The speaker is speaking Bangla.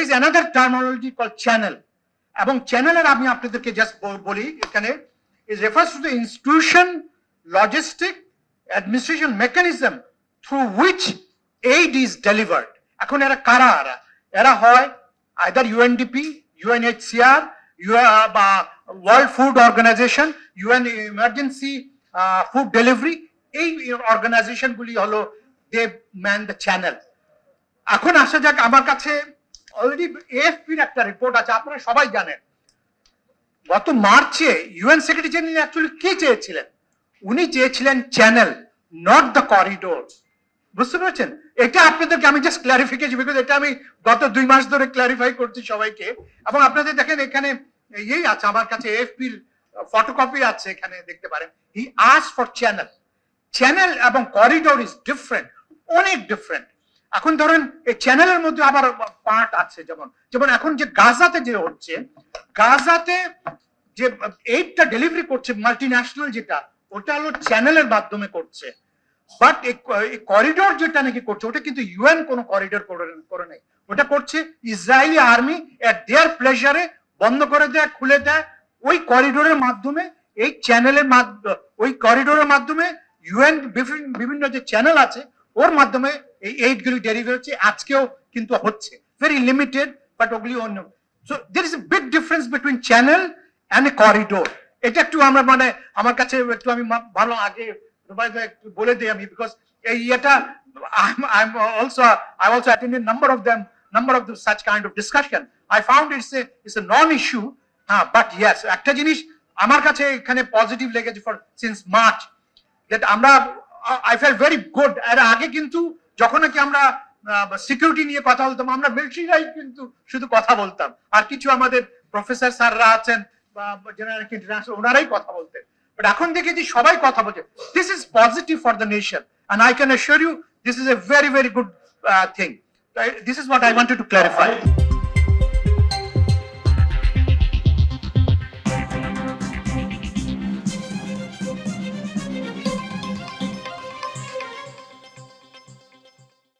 there is another terminology called channel. এবং চ্যানেলের আমি আপনাদেরকে জাস্ট বলি, এখানে is refers to the institution, logistic, administration mechanism through which aid is delivered. এখন এরা কারা এরা? এরা হয় আইদার ইউএনডিপি ইউএনএইচসিআর বা world food organization UN emergency food delivery এই অর্গানাইজেশন গুলি হলো দে ম্যান দ্য চ্যানেল এখন আসা যাক আমার কাছে অলরেডি এএফপির একটা রিপোর্ট আছে, আপনারা সবাই জানেন। গত মার্চে ইউএন সেক্রেটারি জেনারেল অ্যাকচুয়ালি কি চেয়েছিলেন? উনি চেয়েছিলেন চ্যানেল নট দ্য করিডোর বুঝতে পারছেন? এটা আপনাদেরকে আমি জাস্ট ক্লারিফিকেশন বিকজ এটা আমি গত দুই মাস ধরে ক্লারিফাই করছি সবাইকে। এবং আপনাদের দেখেন এখানে ইয়েই আছে, আমার কাছে এফপির ফটোকপি আছে এখানে, দেখতে পারেন। He us for channel channel এবং করিডোর ইজ ডিফারেন্ট অনেক ডিফারেন্ট এখন ধরেন এই চ্যানেলের মধ্যে আবার পার্ট আছে, যেমন যেমন এখন যে গাজাতে যে হচ্ছে, গাজাতে যে এইডটা ডেলিভারি করছে মাল্টি ন্যাশনাল যেটা, ওটা হলো চ্যানেলের মাধ্যমে করছে। বাট করিডোর যেটা নাকি করছে, ওটা কিন্তু ইউএন কোনো করিডোর করে নেই। ওটা করছে ইসরায়েলি আর্মি এট দেয়ার প্লেজারে বন্ধ করে দেয়, খুলে দেয়। ওই করিডোরের মাধ্যমে, এই চ্যানেলের মাধ্যমে ওই করিডোরের মাধ্যমে ইউএন বিভিন্ন যে চ্যানেল আছে ওর মাধ্যমে এই এইড গুলি ডেলিভারি হচ্ছে আজকেও কিন্তু হচ্ছে। ভেরি লিমিটেড বাট ওগুলি অন্য। So there is a big difference between channel and a corridor এটা একটু আমরা মানে আমার কাছে একটু আমি ভালো আগে একটু বলে দিই আমি বিকজ এই also I also attended number of such kind of discussion I found it's a it's a non issue হ্যাঁ বাট ইয়েস একটা জিনিস আমার কাছে এখানে পজিটিভ লেগেছে ফর সিন্স মার্চ দ্যাট আমরা আই ফেল ভেরি গুড এর আগে কিন্তু যখন নাকি আমরা সিকিউরিটি নিয়ে কথা বলতাম আমরা মিলিটারিরাই কিন্তু শুধু কথা বলতাম। আর কিছু আমাদের প্রফেসর স্যাররা আছেন বা যারা ইন্টারন্যাশনাল ওনারাই কথা বলতেন। বাট এখন দেখেছি সবাই কথা বলছে। This is positive for the nation I can assure you this is a very, very good uh, thing. This is what I wanted to clarify.